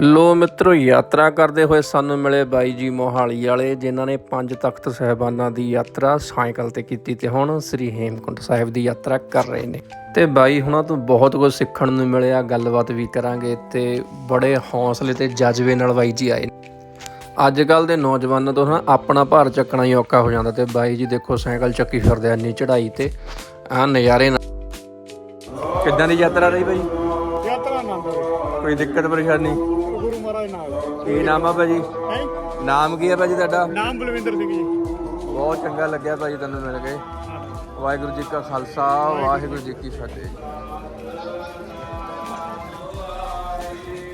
ਲੋ ਮਿੱਤਰੋ ਯਾਤਰਾ ਕਰਦੇ ਹੋਏ ਸਾਨੂੰ ਮਿਲੇ ਬਾਈ ਜੀ ਮੋਹਾਲੀ ਵਾਲੇ ਜਿਨ੍ਹਾਂ ਨੇ ਪੰਜ ਤਖਤ ਸਹਿਬਾਨਾਂ ਦੀ ਯਾਤਰਾ ਸਾਈਕਲ ਤੇ ਕੀਤੀ ਤੇ ਹੁਣ ਸ੍ਰੀ ਹੇਮਕੁੰਟ ਸਾਹਿਬ ਦੀ ਯਾਤਰਾ ਕਰ ਰਹੇ ਨੇ। ਤੇ ਬਾਈ ਹੁਣਾਂ ਤੋਂ ਬਹੁਤ ਕੁਝ ਸਿੱਖਣ ਨੂੰ ਮਿਲਿਆ ਗੱਲਬਾਤ ਵੀ ਕਰਾਂਗੇ ਤੇ ਬੜੇ ਹੌਸਲੇ ਤੇ ਜਜ਼ਬੇ ਨਾਲ ਬਾਈ ਜੀ ਆਏ ਅੱਜ ਕੱਲ ਦੇ ਨੌਜਵਾਨਾਂ ਤੋਂ ਨਾ ਆਪਣਾ ਭਾਰ ਚੱਕਣਾ ਹੀ ਔਖਾ ਹੋ ਜਾਂਦਾ ਤੇ ਬਾਈ ਜੀ ਦੇਖੋ ਸਾਈਕਲ ਚੱਕੀ ਫਿਰਦੇ ਆ ਇੰਨੀ ਚੜ੍ਹਾਈ ਤੇ ਆ ਨਜ਼ਾਰੇ ਨਾਲ ਕਿੱਦਾਂ ਦੀ ਯਾਤਰਾ ਰਹੀ ਬਾਈ? ਯਾਤਰਾ ਕੋਈ ਦਿੱਕਤ ਪਰੇਸ਼ਾਨੀ? ਮਹਾਰਾਜ ਨਾਲ। ਕੀ ਨਾਮ ਆ ਭਾਜੀ? ਹੈ? ਨਾਮ ਕੀ ਹੈ ਭਾਜੀ ਤੁਹਾਡਾ? ਨਾਮ ਬਲਵਿੰਦਰ ਸਿੰਘ ਜੀ। ਬਹੁਤ ਚੰਗਾ ਲੱਗਿਆ ਭਾਜੀ ਤੁਹਾਨੂੰ ਮਿਲ ਕੇ। ਵਾਹਿਗੁਰੂ ਜੀ ਕਾ ਖਾਲਸਾ ਵਾਹਿਗੁਰੂ ਜੀ ਕੀ ਫਤਿਹ।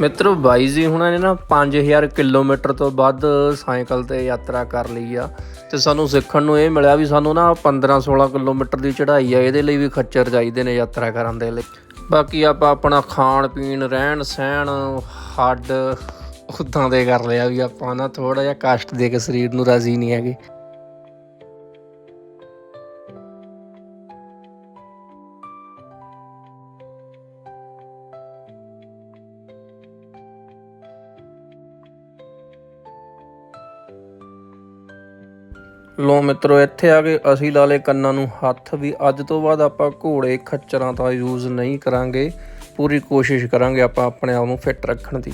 ਮਿੱਤਰੋ ਬਾਈ ਜੀ ਹੁਣਾਂ ਨੇ ਨਾ 5000 ਕਿਲੋਮੀਟਰ ਤੋਂ ਵੱਧ ਸਾਈਕਲ ਤੇ ਯਾਤਰਾ ਕਰ ਲਈ ਆ। ਤੇ ਸਾਨੂੰ ਸਿੱਖਣ ਨੂੰ ਇਹ ਮਿਲਿਆ ਵੀ ਸਾਨੂੰ ਨਾ 15 16 ਕਿਲੋਮੀਟਰ ਦੀ ਚੜ੍ਹਾਈ ਆ ਇਹਦੇ ਲਈ ਵੀ ਖੱਚਰ ਚਾਹੀਦੇ ਨੇ ਯਾਤਰਾ ਕਰਨ ਦੇ ਲਈ। ਬਾਕੀ ਆਪਾਂ ਆਪਣਾ ਖਾਣ ਪੀਣ, ਰਹਿਣ ਸਹਿਣ, ਹੱਡ, ਉਦਾਂ ਦੇ ਕਰ ਲਿਆ ਵੀ ਆਪਾਂ ਨਾ ਥੋੜਾ ਜਿਹਾ ਕਸ਼ਟ ਦੇ ਕੇ ਸਰੀਰ ਨੂੰ ਰਾਜ਼ੀ ਨਹੀਂ ਹੈਗੇ। ਲੋ ਮਿੱਤਰੋ, ਇੱਥੇ ਆ ਕੇ ਅਸੀਂ ਲਾ ਲਏ ਕੰਨਾਂ ਨੂੰ ਹੱਥ ਵੀ ਅੱਜ ਤੋਂ ਬਾਅਦ ਆਪਾਂ ਘੋੜੇ ਖੱਚਰਾਂ ਦਾ ਯੂਜ਼ ਨਹੀਂ ਕਰਾਂਗੇ। ਪੂਰੀ ਕੋਸ਼ਿਸ਼ ਕਰਾਂਗੇ ਆਪਾਂ ਆਪਣੇ ਆਪ ਨੂੰ ਫਿੱਟ ਰੱਖਣ ਦੀ।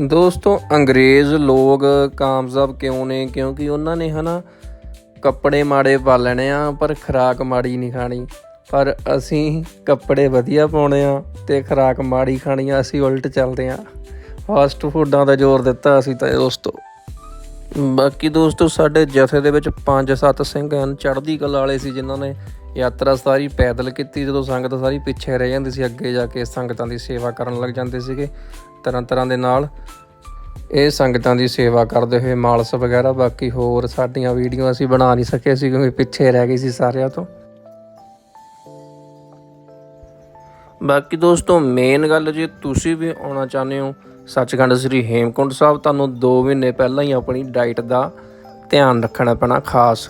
ਦੋਸਤੋ, ਅੰਗਰੇਜ਼ ਲੋਕ ਕਾਮਯਾਬ ਕਿਉਂ ਨੇ? ਕਿਉਂਕਿ ਉਹਨਾਂ ਨੇ ਹਨਾ ਕੱਪੜੇ ਮਾੜੇ ਪਾ ਲੈਣੇ ਆ, ਪਰ ਖਰਾਕ ਮਾੜੀ ਨਹੀਂ ਖਾਣੀ। ਪਰ ਅਸੀਂ ਕੱਪੜੇ ਵਧੀਆ ਪਾਉਣੇ ਆ ਤੇ ਖਰਾਕ ਮਾੜੀ ਖਾਣੀ ਆ, ਅਸੀਂ ਉਲਟ ਚੱਲਦੇ ਆ। ਫਾਸਟ ਫੂਡਾਂ ਦਾ ਜ਼ੋਰ ਦਿੱਤਾ ਅਸੀਂ ਤਾਂ ਦੋਸਤੋ। ਬਾਕੀ ਦੋਸਤੋ, ਸਾਡੇ ਜਥੇ ਦੇ ਵਿੱਚ 5-7 ਸਿੰਘ ਹਨ, ਚੜ੍ਹਦੀ ਕਲਾ ਵਾਲੇ ਸੀ ਜਿਨ੍ਹਾਂ ਨੇ ਯਾਤਰਾ ਸਾਰੀ ਪੈਦਲ ਕੀਤੀ, ਜਦੋਂ ਸੰਗਤ ਸਾਰੀ ਪਿੱਛੇ ਰਹਿ ਜਾਂਦੀ ਸੀ, ਅੱਗੇ ਜਾ ਕੇ ਸੰਗਤਾਂ ਦੀ ਸੇਵਾ ਕਰਨ ਲੱਗ ਜਾਂਦੇ ਸੀਗੇ। ਤਰ੍ਹਾਂ ਤਰ੍ਹਾਂ ਦੇ ਨਾਲ ਇਹ ਸੰਗਤਾਂ ਦੀ ਸੇਵਾ ਕਰਦੇ ਹੋਏ ਮਾਲਸ ਵਗੈਰਾ, ਬਾਕੀ ਹੋਰ ਸਾਡੀਆਂ ਵੀਡੀਓ ਅਸੀਂ ਬਣਾ ਨਹੀਂ ਸਕੇ ਸੀ, ਕਿਉਂਕਿ ਪਿੱਛੇ ਰਹਿ ਗਏ ਸੀ ਸਾਰਿਆਂ ਤੋਂ। ਬਾਕੀ ਦੋਸਤੋ ਮੇਨ ਗੱਲ ਜੇ ਤੁਸੀਂ ਵੀ ਆਉਣਾ ਚਾਹੁੰਦੇ ਹੋ ਸੱਚਖੰਡ ਸ੍ਰੀ ਹੇਮਕੁੰਟ ਸਾਹਿਬ, ਤੁਹਾਨੂੰ 2 ਮਹੀਨੇ ਪਹਿਲਾਂ ਹੀ ਆਪਣੀ ਡਾਈਟ ਦਾ ਧਿਆਨ ਰੱਖਣਾ ਪੈਣਾ ਖਾਸ।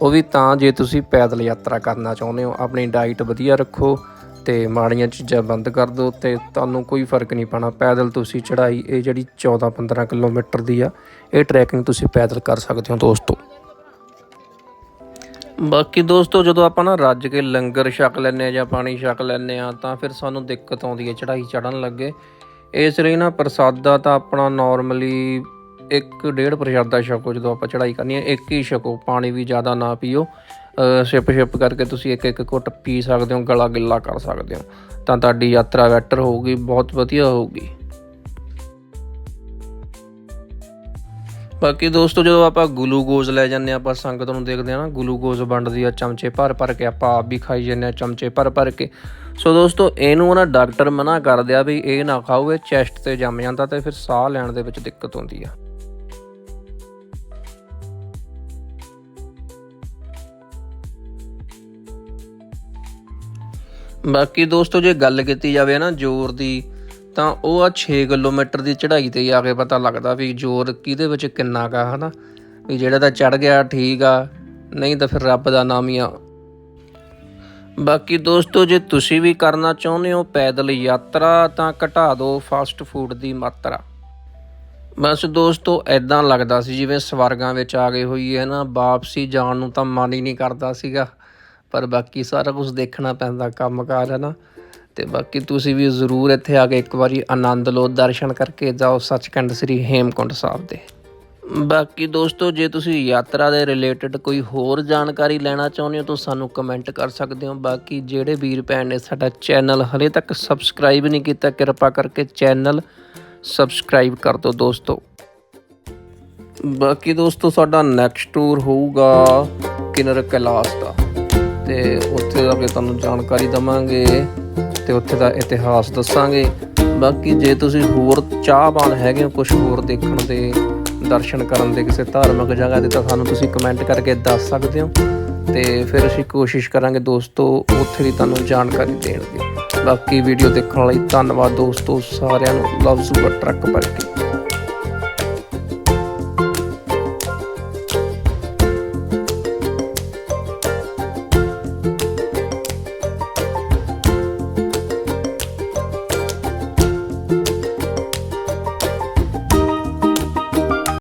ਉਹ ਵੀ ਤਾਂ ਜੇ ਤੁਸੀਂ ਪੈਦਲ ਯਾਤਰਾ ਕਰਨਾ ਚਾਹੁੰਦੇ ਹੋ, ਆਪਣੀ ਡਾਈਟ ਵਧੀਆ ਰੱਖੋ ਤੇ ਮਾੜੀਆਂ ਚੀਜ਼ਾਂ ਬੰਦ ਕਰ ਦਿਓ ਤੇ ਤੁਹਾਨੂੰ ਕੋਈ ਫ਼ਰਕ ਨਹੀਂ ਪੈਣਾ। ਪੈਦਲ ਤੁਸੀਂ ਚੜ੍ਹਾਈ, ਇਹ ਜਿਹੜੀ 14-15 ਕਿਲੋਮੀਟਰ ਦੀ ਆ, ਇਹ ਟਰੈਕਿੰਗ ਤੁਸੀਂ ਪੈਦਲ ਕਰ ਸਕਦੇ ਹੋ ਦੋਸਤੋ। ਬਾਕੀ ਦੋਸਤੋ, ਜਦੋਂ ਆਪਾਂ ਨਾ ਰੱਜ ਕੇ ਲੰਗਰ ਛਕ ਲੈਂਦੇ ਆ ਜਾਂ ਪਾਣੀ ਛਕ ਲੈਂਦੇ ਆ ਤਾਂ ਫਿਰ ਸਾਨੂੰ ਦਿੱਕਤ ਆਉਂਦੀ ਹੈ, ਚੜ੍ਹਾਈ ਚੜਨ ਲੱਗੇ। ਇਸ ਲਈ ਨਾ ਪ੍ਰਸਾਦਾ ਤਾਂ ਆਪਣਾ ਨਾਰਮਲੀ ਇੱਕ ਡੇਢ ਪ੍ਰਸ਼ਾਦਾ ਛਕੋ ਜਦੋਂ ਆਪਾਂ ਚੜ੍ਹਾਈ ਕਰਨੀ ਹੈ, ਇੱਕ ਹੀ ਛਕੋ, ਪਾਣੀ ਵੀ ਜ਼ਿਆਦਾ ਨਾ ਪੀਓ। ਸਿਪ ਸਿਪ ਕਰਕੇ ਤੁਸੀਂ ਇੱਕ ਇੱਕ ਘੁੱਟ ਪੀ ਸਕਦੇ ਹੋ, ਗਲਾ ਗਿੱਲਾ ਕਰ ਸਕਦੇ ਹੋ। ਤਾਂ ਤੁਹਾਡੀ ਯਾਤਰਾ ਬੈਟਰ ਹੋਊਗੀ, ਬਹੁਤ ਵਧੀਆ ਹੋਊਗੀ। ਬਾਕੀ ਦੋਸਤੋ, ਜਦੋਂ ਆਪਾਂ ਗਲੂਕੋਜ਼ ਲੈ ਜਾਂਦੇ ਆਪਾਂ ਸੰਗਤ ਨੂੰ ਦੇਖਦੇ ਆ ਨਾ, ਗਲੂਕੋਜ਼ ਵੰਡਦੀ ਆ, ਚਮਚੇ ਭਰ ਭਰ ਕੇ ਆਪਾਂ ਆਪ ਵੀ ਖਾਈ ਜਾਂਦੇ ਆ ਚਮਚੇ ਭਰ ਭਰ ਕੇ। ਸੋ ਦੋਸਤੋ, ਇਹਨੂੰ ਨਾ ਡਾਕਟਰ ਮਨਾ ਕਰਦੇ ਆ ਵੀ ਇਹ ਨਾ ਖਾਓ, ਇਹ ਚੈਸਟ ਤੇ ਜੰਮ ਜਾਂਦਾ ਤੇ ਫਿਰ ਸਾਹ ਲੈਣ ਦੇ ਵਿੱਚ ਦਿੱਕਤ ਆਉਂਦੀ ਆ। ਬਾਕੀ ਦੋਸਤੋ, ਜੇ ਗੱਲ ਕੀਤੀ ਜਾਵੇ ਨਾ ਜ਼ੋਰ ਦੀ, ਤਾਂ ਉਹ ਆ 6 ਕਿਲੋਮੀਟਰ ਦੀ ਚੜ੍ਹਾਈ ਤੇ ਆ ਕੇ ਪਤਾ ਲੱਗਦਾ ਵੀ ਜ਼ੋਰ ਕਿਹਦੇ ਵਿੱਚ ਕਿੰਨਾ ਕਾ ਹਨਾ? ਵੀ ਜਿਹੜਾ ਤਾਂ ਚੜ ਗਿਆ, ਠੀਕ ਆ, ਨਹੀਂ ਤਾਂ ਫਿਰ ਰੱਬ ਦਾ ਨਾਮ ਹੀ ਆ ਬਾਕੀ ਦੋਸਤੋ, ਜੇ ਤੁਸੀਂ ਵੀ ਕਰਨਾ ਚਾਹੁੰਦੇ ਹੋ ਪੈਦਲ ਯਾਤਰਾ, ਤਾਂ ਘਟਾ ਦਿਓ ਫਾਸਟ ਫੂਡ ਦੀ ਮਾਤਰਾ। ਬਸ ਦੋਸਤੋ ਐਦਾਂ ਲੱਗਦਾ ਸੀ, ਜਿਵੇਂ ਸਵਰਗਾਂ ਵਿੱਚ ਆ ਗਏ ਹੋਈ ਹੈ ਨਾ? ਵਾਪਸੀ ਜਾਣ ਨੂੰ ਤਾਂ ਮਨ ਹੀ ਨਹੀਂ ਕਰਦਾ ਸੀਗਾ। ਪਰ ਬਾਕੀ ਸਾਰਾ ਕੁਝ ਦੇਖਣਾ ਪੈਂਦਾ, ਕੰਮਕਾਰ, ਹੈ ਨਾ? ਤੇ ਬਾਕੀ ਤੁਸੀਂ ਵੀ ਜ਼ਰੂਰ ਇੱਥੇ ਆ ਕੇ ਇੱਕ ਵਾਰੀ ਆਨੰਦ ਲਓ, ਦਰਸ਼ਨ ਕਰਕੇ ਜਾਓ ਸੱਚਖੰਡ ਸ੍ਰੀ ਹੇਮਕੁੰਟ ਸਾਹਿਬ ਦੇ। ਬਾਕੀ ਦੋਸਤੋ, ਜੇ ਤੁਸੀਂ ਯਾਤਰਾ ਦੇ ਰਿਲੇਟਡ ਕੋਈ ਹੋਰ ਜਾਣਕਾਰੀ ਲੈਣਾ ਚਾਹੁੰਦੇ ਹੋ, ਤਾਂ ਸਾਨੂੰ ਕਮੈਂਟ ਕਰ ਸਕਦੇ ਹੋ। ਬਾਕੀ ਜਿਹੜੇ ਵੀਰ ਭੈਣ ਨੇ ਸਾਡਾ ਚੈਨਲ ਹਲੇ ਤੱਕ ਸਬਸਕ੍ਰਾਈਬ ਨਹੀਂ ਕੀਤਾ, ਕਿਰਪਾ ਕਰਕੇ ਚੈਨਲ ਸਬਸਕ੍ਰਾਈਬ ਕਰ ਦਿਓ ਦੋਸਤੋ। ਬਾਕੀ ਦੋਸਤੋ, ਸਾਡਾ ਨੈਕਸਟ ਟੂਰ ਹੋਊਗਾ ਕਿਨਰ ਕੈਲਾਸ਼ ਦਾ। ਤੇ ਉੱਥੇ ਜਾ ਕੇ ਤੁਹਾਨੂੰ ਜਾਣਕਾਰੀ ਦਵਾਂਗੇ ਤੇ ਉੱਥੇ ਦਾ ਇਤਿਹਾਸ ਦੱਸਾਂਗੇ। ਬਾਕੀ ਜੇ ਤੁਸੀਂ ਹੋਰ ਚਾਹਵਾਨ ਹੈਗੇ ਹੋ ਕੁਝ ਹੋਰ ਦੇਖਣ ਦੇ ਦਰਸ਼ਨ ਕਰਨ ਦੇ ਕਿਸੇ ਧਾਰਮਿਕ ਜਗ੍ਹਾ ਤੇ ਤਾਂ ਸਾਨੂੰ ਤੁਸੀਂ ਕਮੈਂਟ ਕਰਕੇ ਦੱਸ ਸਕਦੇ ਹੋ। ਤੇ ਫਿਰ ਅਸੀਂ ਕੋਸ਼ਿਸ਼ ਕਰਾਂਗੇ ਦੋਸਤੋ, ਉੱਥੇ ਦੀ ਤੁਹਾਨੂੰ ਜਾਣਕਾਰੀ ਦੇਣ ਦੀ। ਬਾਕੀ ਵੀਡੀਓ ਦੇਖਣ ਲਈ ਧੰਨਵਾਦ ਦੋਸਤੋ, ਸਾਰਿਆਂ ਨੂੰ ਲਵਜ਼ ਬਟ ਟਰੱਕ ਭਰ ਕੇ।